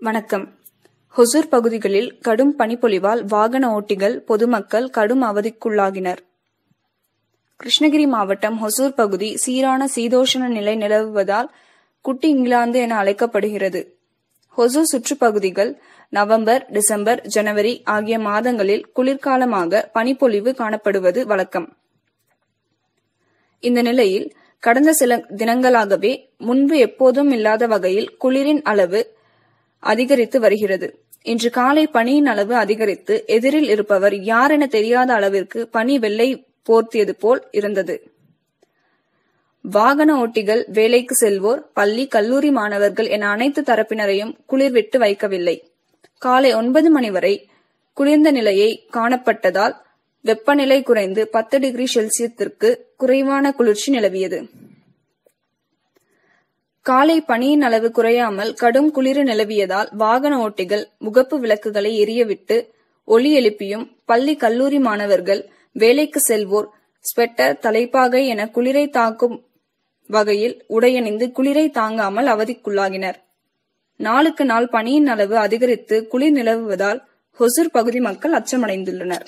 வணக்கம். ஹொசூர் பகுதிகளில் கடும் பனிப்பொழிவால் வாகன ஓட்டிகள் பொதுமக்கள் கடும் அவதிக்குள்ளாகினர். கிருஷ்ணகிரி மாவட்டம் ஹொசூர் பகுதி சீரான சீதோஷண நிலை நிலவுவதால் குட்டி இங்கிலாந்து என அழைக்கப்படுகிறது. ஹொசூர் சுற்றுப்பகுதிகள் நவம்பர் டிசம்பர் ஜனவரி ஆகிய மாதங்களில் குளிர்காலமாக பனிப்பொழிவு காணப்படுவது வழக்கம். இந்த நிலையில் கடந்த சில தினங்களாகவே முன்பு எப்போதும் இல்லாத வகையில் குளிரின் அளவு அதிகரித்து வருகிறது. இன்று காலை பனியின் அளவு அதிகரித்து எதிரில் இருப்பவர் யார் என தெரியாத அளவிற்கு பனி வெள்ளை போர்த்தியது போல் இருந்தது. வாகன ஓட்டிகள் வேலைக்கு செல்வோர் பள்ளி கல்லூரி மாணவர்கள் என அனைத்து தரப்பினரையும் குளிர்விட்டு வைக்கவில்லை. காலை ஒன்பது மணி வரை குளிர்ந்த நிலையை காணப்பட்டதால் வெப்பநிலை குறைந்து பத்து டிகிரி செல்சியத்திற்கு குறைவான குளிர்ச்சி நிலவியது. காலை பனியின் அளவு குறையாமல் கடும் குளிர் நிலவியதால் வாகன ஓட்டிகள் முகப்பு விளக்குகளை எரியவிட்டு ஒலி எழுப்பியும் பள்ளி கல்லூரி மாணவர்கள் வேலைக்கு செல்வோர் ஸ்வெட்டர் தலைப்பாகை என குளிரை தாக்கும் வகையில் உடையணிந்து குளிரை தாங்காமல் அவதிக்குள்ளாகினர். நாளுக்கு நாள் பனியின் அளவு அதிகரித்து குளிர் நிலவுவதால் ஹொசூர் பகுதி மக்கள் அச்சமடைந்துள்ளனர்.